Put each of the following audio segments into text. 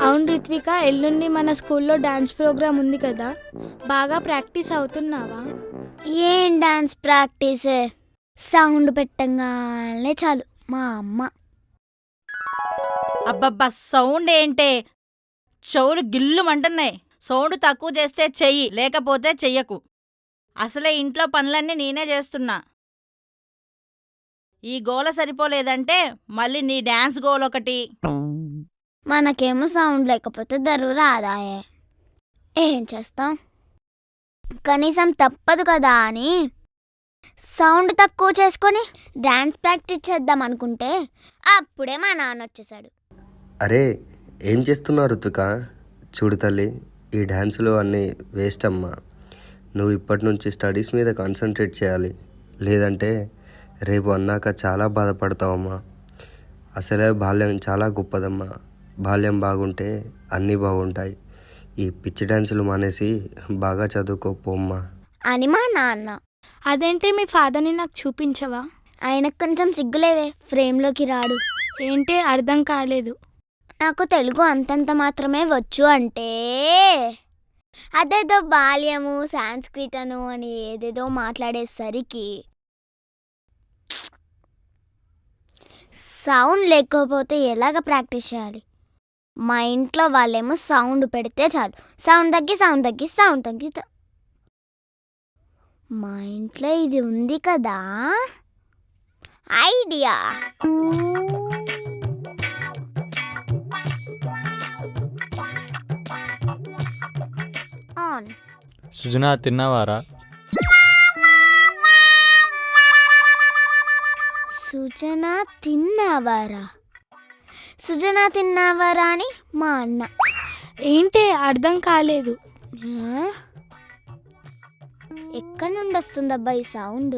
అవును రిత్విక ఎల్లుండి మన స్కూల్లో డాన్స్ ప్రోగ్రామ్ ఉంది కదా. బాగా ప్రాక్టీస్ అవుతున్నావా? ఏం డాన్స్ ప్రాక్టీస్? సౌండ్ పెట్టంగానే చాలు. మా అమ్మ. అబ్బబ్బా సౌండ్ ఏంటే? చెవులు గిల్లుమంటున్నాయి. సౌండ్ తక్కువ చేస్తే చెయ్యి లేకపోతే చెయ్యకు. అసలే ఇంట్లో పనులన్నీ నేనే చేస్తున్నా. ఈ గోల సరిపోలేదంటే మళ్ళీ నీ డాన్స్ గోల్ ఒకటి మనకేమో సౌండ్ లేకపోతే దరువు రాదాయే. ఏం చేస్తాం? కనీసం తప్పదు కదా అని సౌండ్ తక్కువ చేసుకొని డాన్స్ ప్రాక్టీస్ చేద్దాం అనుకుంటే అప్పుడే మా నాన్న వచ్చేసాడు. అరే ఏం చేస్తున్నావు రుతుక? చూడు తల్లి ఈ డ్యాన్సులు అన్నీ వేస్ట్ అమ్మా. నువ్వు ఇప్పటి నుంచి స్టడీస్ మీద కాన్సన్ట్రేట్ చేయాలి. లేదంటే రేపు అన్నాక చాలా బాధపడతావమ్మా. అసలే బాల్యం చాలా గొప్పదమ్మా. బాల్యం బాగుంటే అన్నీ బాగుంటాయి. ఈ పిచ్చి డ్యాన్సులు మానేసి బాగా చదువుకోపోమ్మా అని మా నాన్న అదేంటి మీ ఫాదర్ని నాకు చూపించవా? ఆయనకు కొంచెం సిగ్గులేవే ఫ్రేమ్లోకి రాడు. ఏంటి? అర్థం కాలేదు. నాకు తెలుగు అంతంత మాత్రమే వచ్చు అంటే అదేదో బాల్యము సాంస్క్రిట్ అను అని ఏదేదో మాట్లాడేసరికి సౌండ్ లేకపోతే ఎలాగ ప్రాక్టీస్ చేయాలి? మా ఇంట్లో వాళ్ళేమో సౌండ్ పెడితే చాలు. సౌండ్ తగ్గి సౌండ్ తగ్గి సౌండ్ తగ్గి. మా ఇంట్లో ఇది ఉంది కదా. ఐడియా. ఆన్. సుజనా తిన్నావారా? సుజన తిన్నావారా? సుజన తిన్నావారా అని మా అన్న. ఏంటి అర్థం కాలేదు. ఆ? ఎక్కడి నుండి వస్తుందబ్బా ఈ సౌండ్?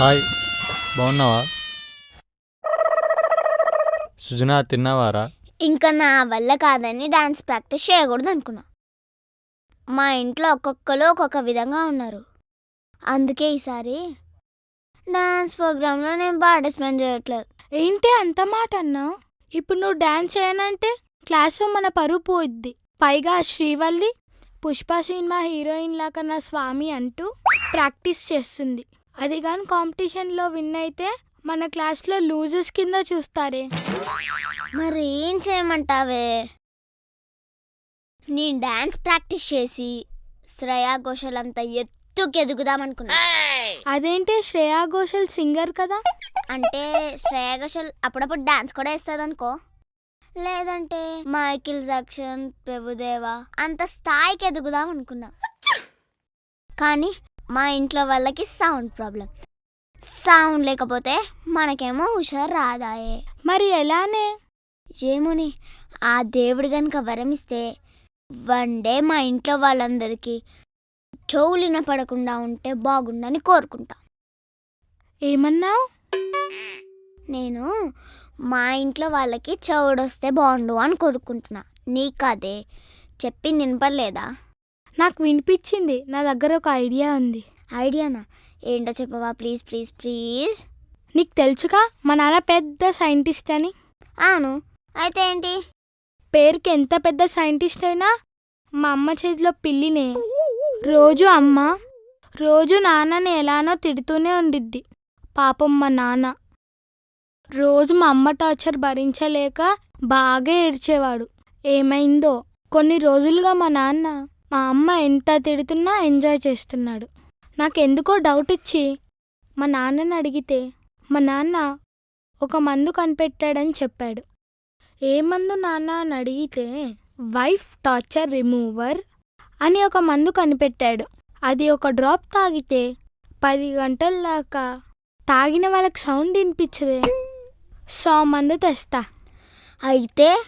హాయ్ బాగున్నావా? సుజనా తిన్నావారా? ఇంకా నా వల్ల కాదని డాన్స్ ప్రాక్టీస్ చేయకూడదు అనుకున్నా. మా ఇంట్లో ఒక్కొక్కరు ఒక్కొక్క విధంగా ఉన్నారు. అందుకే ఈసారి డాన్స్ ప్రోగ్రాంలో నేను పార్టిసిపేట్ చేయట్లేదు. ఏంటి అంత మాట అన్నావు? ఇప్పుడు నువ్వు డాన్స్ చేయనంటే క్లాస్లో మన పరువు పోయిద్ది. పైగా శ్రీవల్లి పుష్ప సినిమా హీరోయిన్ లాగా నా స్వామి అంటూ ప్రాక్టీస్ చేస్తుంది. అది కానీ కాంపిటీషన్లో విన్ అయితే మన క్లాస్లో లూజర్స్ కింద చూస్తారే. మరి ఏం చేయమంటావే? నేను డాన్స్ ప్రాక్టీస్ చేసి శ్రేయా ఘోషల్ అంత ఎత్తుకు ఎదుగుదామనుకున్నా అదేంటి శ్రేయా ఘోషల్ సింగర్ కదా? అంటే శ్రేయా ఘోషల్ అప్పుడప్పుడు డాన్స్ కూడా వేస్తుంది అనుకో లేదంటే మైకిల్ జాక్సన్ ప్రభుదేవా అంత స్థాయికి ఎదుగుదాం అనుకున్నా కానీ మా ఇంట్లో వాళ్ళకి సౌండ్ ప్రాబ్లం. సౌండ్ లేకపోతే మనకేమో హుషారు రాదాయే. మరి ఎలానే? ఏమోని ఆ దేవుడు గనుక వరమిస్తే వన్ డే మా ఇంట్లో వాళ్ళందరికీ చెవులిన పడకుండా ఉంటే బాగుండని కోరుకుంటా. ఏమన్నావు? నేను మా ఇంట్లో వాళ్ళకి చెవుడొస్తే బాగుండు అని కోరుకుంటున్నా. నీకదే. చెప్పింది వినపడలేదా నాకు వినిపించింది. నా దగ్గర ఒక ఐడియా ఉంది. ఐడియానా? ఏంటో చెప్పవా? Please please please. నీకు తెలుసుగా మా నాన్న పెద్ద సైంటిస్ట్ అని. అవును. అయితే ఏంటి? పేరుకి ఎంత పెద్ద సైంటిస్ట్ అయినా మా అమ్మ చేతిలో పిల్లినే. రోజు అమ్మ రోజు నాన్నని ఎలానో తిడుతూనే ఉండిద్ది. పాపం మా నాన్న. రోజు మా అమ్మ టార్చర్ భరించలేక బాగా ఏడ్చేవాడు. ఏమైందో? కొన్ని రోజులుగా మా నాన్న మా అమ్మ ఎంత తిడుతున్నా ఎంజాయ్ చేస్తున్నాడు. నాకెందుకో డౌట్ ఇచ్చి మా నాన్నని అడిగితే మా నాన్న ఒక మందు కనిపెట్టాడని చెప్పాడు. ఏ మందు నాన్న అని అడిగితే వైఫ్ టార్చర్ రిమూవర్ అని ఒక మందు కనిపెట్టాడు. అది ఒక డ్రాప్ తాగితే పది గంటల దాకా తాగిన వాళ్ళకి సౌండ్ వినిపించదే. సో మందు తెస్తా. అయితే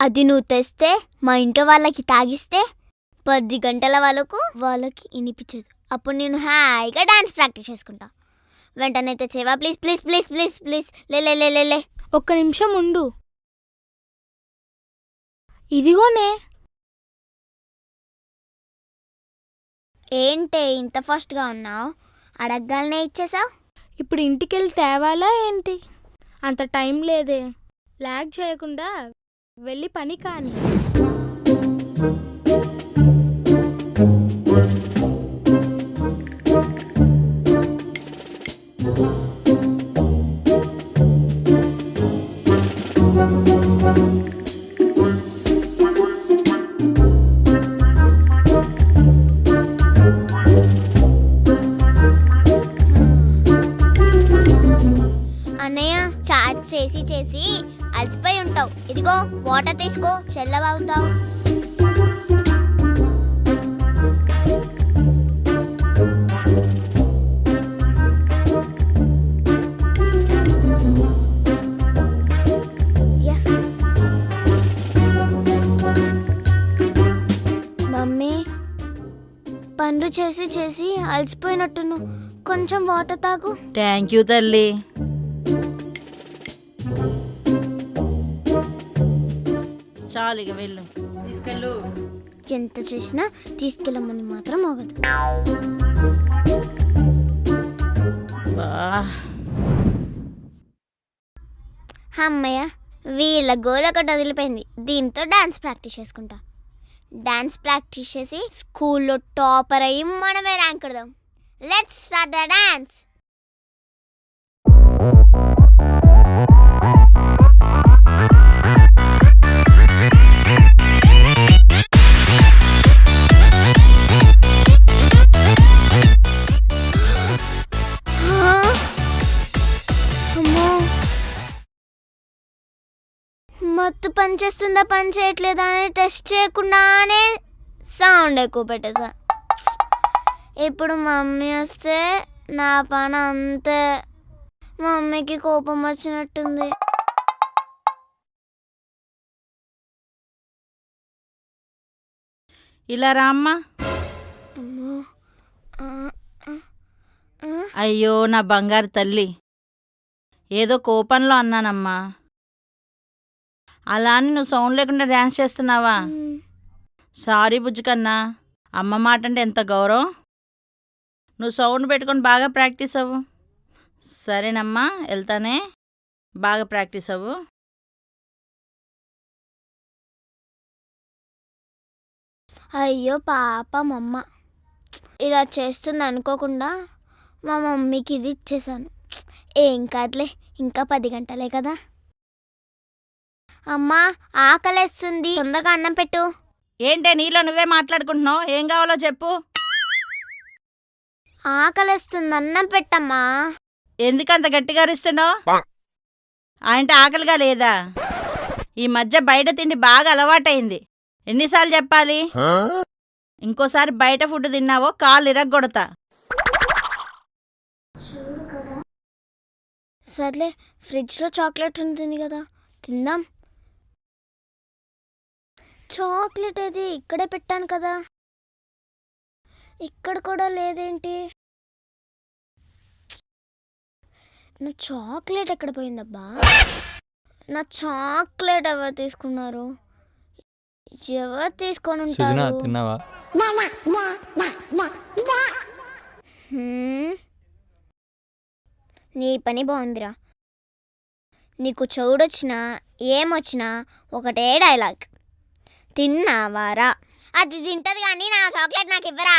అది నువ్వు తెస్తే మా ఇంట్లో వాళ్ళకి తాగిస్తే పది గంటల వరకు వాళ్ళకి వినిపించదు. అప్పుడు నేను హాయిగా డాన్స్ ప్రాక్టీస్ చేసుకుంటా. వెంటనే తెచ్చేవా please please please please please. లే లే లే లే లే. ఒక్క నిమిషం ఉండు. ఇదిగోనే. ఏంటే ఇంత ఫాస్ట్గా ఉన్నావు? అడగ్గాలనే ఇచ్చేసావు ఇప్పుడు ఇంటికెళ్ళి తేవాలా ఏంటి? అంత టైం లేదే. లాగ్ చేయకుండా వెళ్ళి పని కానీ. అలసిపోయి ఉంటావు. ఇదిగో వాటర్ తీసుకో చల్లబవుతావు మమ్మీ పనులు చేసి చేసి అలసిపోయినట్టును కొంచెం వాటర్ తాగు. థ్యాంక్ యూ తల్లి. చాలు ఇక వెళ్ళు. తీసుకెళ్ళు. ఎంత చేసినా తీసుకెళ్ళమని మాత్రం అవ్వదు అమ్మయ్య వీళ్ళ గోల్ ఒకటి వదిలిపోయింది. దీంతో డాన్స్ ప్రాక్టీస్ చేసుకుంటా. డాన్స్ ప్రాక్టీస్ చేసి స్కూల్లో టాపర్ అయ్యి మనమే ర్యాంక్ కొడదాం. లెట్స్ స్టార్ట్ ద డాన్స్ మత్తు పని చేస్తుందా పని చేయట్లేదా అని టెస్ట్ చేయకుండానే సౌండ్ ఎక్కువ పెట్టేసా. ఇప్పుడు మమ్మీ వస్తే నా పని అంతే. మమ్మీకి కోపం వచ్చినట్టుంది. ఇలా రామ్మా. అయ్యో నా బంగారు తల్లి. ఏదో కోపంలో అన్నానమ్మా. అలా అని నువ్వు సౌండ్ లేకుండా డ్యాన్స్ చేస్తున్నావా? సారీ బుజ్జుకన్నా అమ్మ మాట అంటే ఎంత గౌరవం? నువ్వు సౌండ్ పెట్టుకొని బాగా ప్రాక్టీస్ అవ్వు. సరేనమ్మా వెళ్తానే. బాగా ప్రాక్టీస్ అవ్వు. అయ్యో పాప మమ్మ ఇలా చేస్తుంది అనుకోకుండా మా మమ్మీకి ఇది ఇచ్చేసాను. ఏం కాదులే ఇంకా పది గంటలే కదా. అమ్మా ఆకలేస్తుంది. తొందరగా అన్నం పెట్టు. ఏంటే నీలో నువ్వే మాట్లాడుకుంటున్నావు? ఏం కావాలో చెప్పు. ఆకలేస్తుంది అన్నం పెట్టమ్మా. ఎందుకంత గట్టిగా అరుస్తున్నావు? అంటే ఆకలిగా లేదా? ఈ మధ్య బయట తిండి బాగా అలవాటైంది. ఎన్నిసార్లు చెప్పాలి? ఇంకోసారి బయట ఫుడ్ తిన్నావో కాళ్ళు ఇరగ్గొడతా. సర్లే ఫ్రిడ్జ్లో చాక్లెట్ ఉంటుంది కదా. తిందాం. చాక్లెట్ ఏది ఇక్కడే పెట్టాను కదా. ఇక్కడ కూడా లేదేంటి? నా చాక్లెట్ ఎక్కడ పోయిందబ్బా? నా చాక్లెట్ ఎవరు తీసుకున్నారు? ఎవరు తీసుకొని సుజనా ఉంటారు? తిన్నావా? హ్మ్. నీ పని బాగుందిరా. నీకు చెవుడొచ్చినా ఏమొచ్చినా ఒకటే డైలాగ్. తిన్నావారా? అది తింటది కానీ నా చాక్లెట్ నాకు ఇవ్వరా?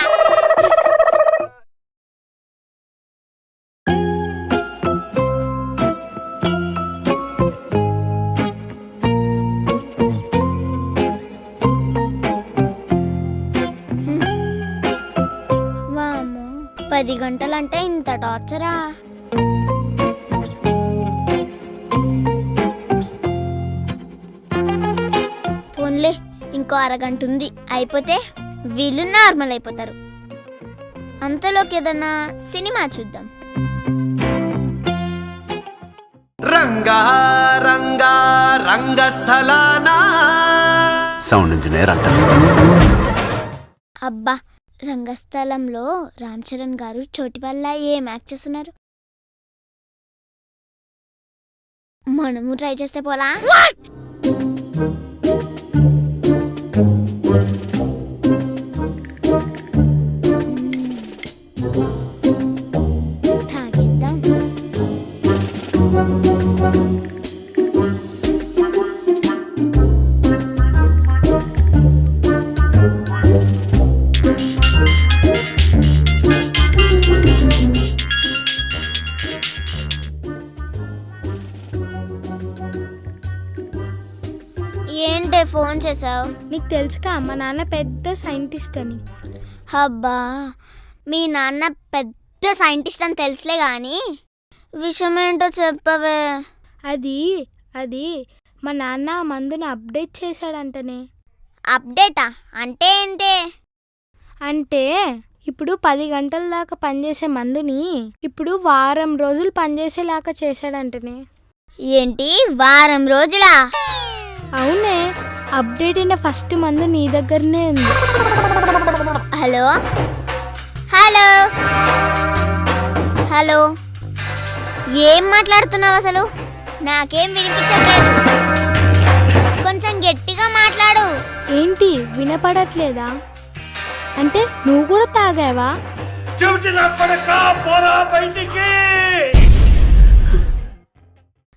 వామ్మో పది గంటలంటే ఇంత టార్చరా? ఇంకో అరగంట ఉంది. అయిపోతే వీళ్ళు నార్మల్ అయిపోతారు. అంతలోకి ఏదన్నా సినిమా చూద్దాం. రంగా రంగా రంగస్థలానా? సౌండ్ ఇంజనీర్ అంటారు అబ్బా రంగస్థలంలో రామ్ చరణ్ గారు చోటి వల్ల ఏం యాక్ట్ చేస్తున్నారు? మనము ట్రై చేస్తే పోలా? ఏంటే ఫోన్ చేసావు? నీకు తెలుసుగా మా నాన్న పెద్ద సైంటిస్ట్ అని. అబ్బా మీ నాన్న పెద్ద సైంటిస్ట్ అని తెలుసులే కానీ విషయం ఏంటో చెప్పవే. అది అది మా నాన్న ఆ మందుని అప్డేట్ చేశాడంటనే. అప్డేటా? అంటే ఏంటి? అంటే ఇప్పుడు పది గంటల దాకా పనిచేసే మందుని ఇప్పుడు వారం రోజులు పనిచేసేలాగా చేశాడంటనే. ఏంటి? వారం రోజులా? అవునే అప్డేట్ అయిన ఫస్ట్ మందు నీ దగ్గరనే ఉంది. హలో? హలో? హలో? ఏం మాట్లాడుతున్నావు అసలు? నాకేం వినిపించట్లేదు. కొంచెం గట్టిగా మాట్లాడు. ఏంటి వినపడట్లేదా? అంటే నువ్వు కూడా తాగావా?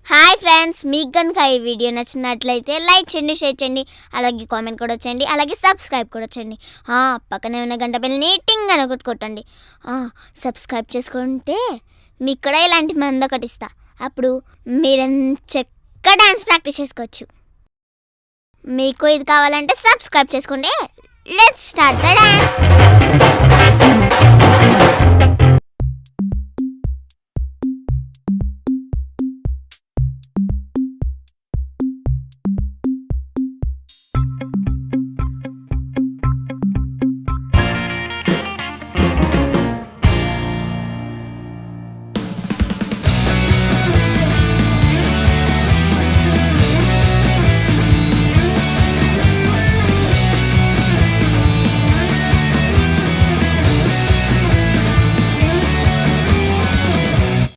హాయ్ ఫ్రెండ్స్ మీకు కనుక ఈ వీడియో నచ్చినట్లయితే లైక్ చేయండి షేర్ చేయండి అలాగే కామెంట్ కూడా చేయండి అలాగే సబ్స్క్రైబ్ కూడా చేయండి. పక్కనే ఉన్న గంట బిల్ని టింగ్ అని ఒకటి కొట్టండి సబ్స్క్రైబ్ చేసుకుంటే మీకు కూడా ఇలాంటి మంది ఒకటి ఇస్తా. అప్పుడు మీరు చక్కగా డాన్స్ ప్రాక్టీస్ చేసుకోవచ్చు. మీకు ఇది కావాలంటే సబ్స్క్రైబ్ చేసుకోండి. Let's start the dance